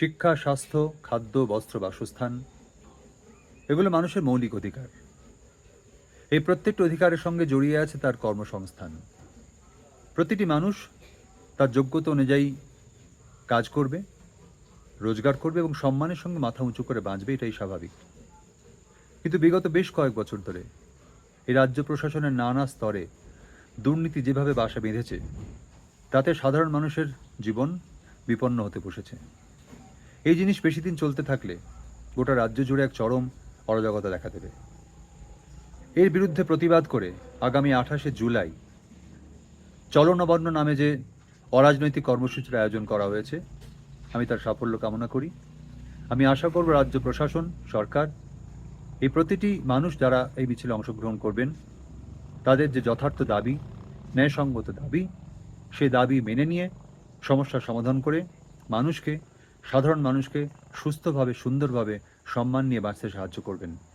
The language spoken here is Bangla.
শিক্ষা, স্বাস্থ্য, খাদ্য, বস্ত্র, বাসস্থান, এগুলো মানুষের মৌলিক অধিকার। এই প্রত্যেকটি অধিকারের সঙ্গে জড়িয়ে আছে তার কর্মসংস্থান। প্রতিটি মানুষ তার যোগ্যতা অনুযায়ী কাজ করবে, রোজগার করবে এবং সম্মানের সঙ্গে মাথা উঁচু করে বাঁচবে, এটাই স্বাভাবিক। কিন্তু বিগত বেশ কয়েক বছর ধরে এই রাজ্য প্রশাসনের নানা স্তরে দুর্নীতি যেভাবে বাসা বেঁধেছে, তাতে সাধারণ মানুষের জীবন বিপন্ন হতে বসেছে। এই জিনিস বেশি দিন চলতে থাকলে গোটা রাজ্য জুড়ে এক চরম অরাজকতা দেখা দেবে। এর বিরুদ্ধে প্রতিবাদ করে আগামী আঠাশে জুলাই চলনবর্ণ নামে যে অরাজনৈতিক কর্মসূচির আয়োজন করা হয়েছে, আমি তার সাফল্য কামনা করি। আমি আশা করব রাজ্য প্রশাসন, সরকার, এই প্রতিটি মানুষ যারা এই মিছিলে অংশগ্রহণ করবেন, তাদের যে যথার্থ দাবি, ন্যায়সঙ্গত দাবি, সে দাবি মেনে নিয়ে সমস্যার সমাধান করে মানুষকে সাধারণ মানুষকে সুস্থভাবে সুন্দরভাবে সম্মান নিয়ে বাঁচতে সাহায্য করবেন।